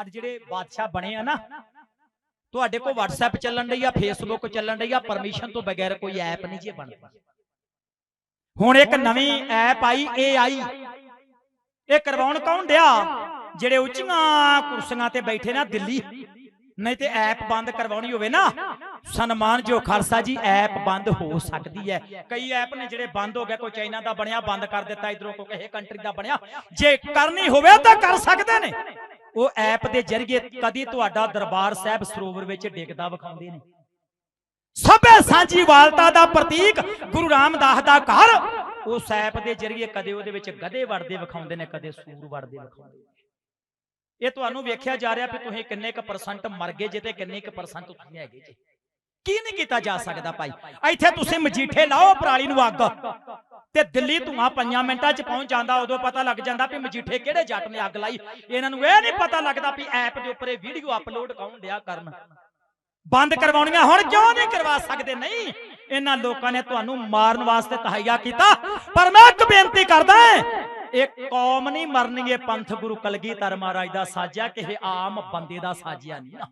ਅੱਜ ਜਿਹੜੇ ਬਾਦਸ਼ਾਹ ਬਣੇ ਆ ਨਾ ਤੁਹਾਡੇ ਕੋਲ WhatsApp ਚੱਲਣ ਰਹੀ ਆ Facebook ਚੱਲਣ ਰਹੀ ਆ ਪਰਮਿਸ਼ਨ ਤੋਂ ਬਗੈਰ ਕੋਈ ਐਪ ਨਹੀਂ ਜੇ ਬਣਦਾ। ਹੁਣ ਇੱਕ ਨਵੀਂ ਐਪ ਆਈ AI ਇਹ ਕਰਵਾਉਣ ਕੌਣ ਡਿਆ? ਜਿਹੜੇ ਉੱਚੀਆਂ ਕੁਰਸੀਆਂ ਤੇ ਬੈਠੇ ਨਾ ਦਿੱਲੀ। ਨਹੀਂ ਤੇ ਐਪ ਬੰਦ ਕਰਵਾਉਣੀ ਹੋਵੇ ਨਾ। ਸਨਮਾਨ ਜੋ ਖਾਲਸਾ ਜੀ ਐਪ ਬੰਦ ਹੋ ਸਕਦੀ ਹੈ। ਕਈ ਐਪ ਨੇ ਜਿਹੜੇ ਬੰਦ ਹੋ ਗਏ ਕੋਈ ਚਾਈਨਾ ਦਾ ਬਣਿਆ ਬੰਦ ਕਰ ਦਿੱਤਾ ਇਧਰੋਂ ਕੋਈ ਕਿਸੇ ਕੰਟਰੀ ਦਾ ਬਣਿਆ। ਜੇ ਕਰਨੀ ਹੋਵੇ ਤਾਂ ਕਰ ਸਕਦੇ ਨੇ। ਉਹ ਐਪ ਦੇ ਜ਼ਰੀਏ ਕਦੀ ਤੁਹਾਡਾ ਦਰਬਾਰ ਸਾਹਿਬ ਸਰੋਵਰ ਵਿੱਚ ਡਿੱਗਦਾ ਵਿਖਾਉਂਦੇ ਨੇ। ਸਭੇ ਸਾਂਝੀ ਵਾਲਤਾ ਦਾ ਪ੍ਰਤੀਕ ਗੁਰੂ ਰਾਮਦਾਸ ਦਾ ਘਰ। ਉਸ ਐਪ ਦੇ ਜ਼ਰੀਏ ਕਦੇ ਉਹਦੇ ਵਿੱਚ ਗਧੇ ਵੜਦੇ ਵਿਖਾਉਂਦੇ ਨੇ ਕਦੇ ਸੂਰ ਵੜਦੇ ਵਿਖਾਉਂਦੇ ਨੇ। ਇਹ ਤੁਹਾਨੂੰ ਵੇਖਿਆ ਜਾ ਰਿਹਾ ਵੀ ਤੁਸੀਂ ਕਿੰਨੇ ਕ ਪਰਸੈਂਟ ਮਰ ਗਏ ਜੇ ਤੇ ਕਿੰਨੇ ਕ ਪਰਸੈਂਟ ਤੁਸੀਂ ਹੈਗੇ ਜੀ? ਕੀ ਨਹੀਂ ਕੀਤਾ ਜਾ ਸਕਦਾ ਭਾਈ? ਇੱਥੇ ਤੁਸੀਂ ਮਜੀਠੇ ਲਾਓ ਪਰਾਲੀ ਨੂੰ ਅੱਗ। ਤੇ ਦਿੱਲੀ ਧੂਆਂ ਪੰਜਾਂ ਮਿੰਟਾਂ 'ਚ ਪਹੁੰਚ ਜਾਂਦਾ, ਉਦੋਂ ਪਤਾ ਲੱਗ ਜਾਂਦਾ ਵੀ ਮਜੀਠੇ ਕਿਹੜੇ ਜੱਟ ਨੇ ਅੱਗ ਲਾਈ। ਇਹਨਾਂ ਨੂੰ ਇਹ ਨਹੀਂ ਪਤਾ ਲੱਗਦਾ ਵੀ ਐਪ ਦੇ ਉੱਪਰ ਇਹ ਵੀਡੀਓ ਅਪਲੋਡ ਕੌਣ ਡਿਆ ਕਰਨ। ਬੰਦ ਕਰਵਾਉਣੀਆਂ ਹੁਣ ਕਿਉਂ ਨਹੀਂ ਕਰਵਾ ਸਕਦੇ? ਨਹੀਂ, ਇਹਨਾਂ ਲੋਕਾਂ ਨੇ ਤੁਹਾਨੂੰ ਮਾਰਨ ਵਾਸਤੇ ਤਹਈਆ ਕੀਤਾ। ਪਰ ਮੈਂ ਇੱਕ ਬੇਨਤੀ ਕਰਦਾ ਇਹ ਕੌਮ ਨਹੀਂ ਮਰਨੀ ਇਹ ਪੰਥ ਗੁਰੂ ਕਲਗੀਧਰ ਮਹਾਰਾਜ ਦਾ ਸਾਜਿਆ, ਕਿਸੇ ਆਮ ਬੰਦੇ ਦਾ ਸਾਜਿਆ ਨਹੀਂ ਨਾ।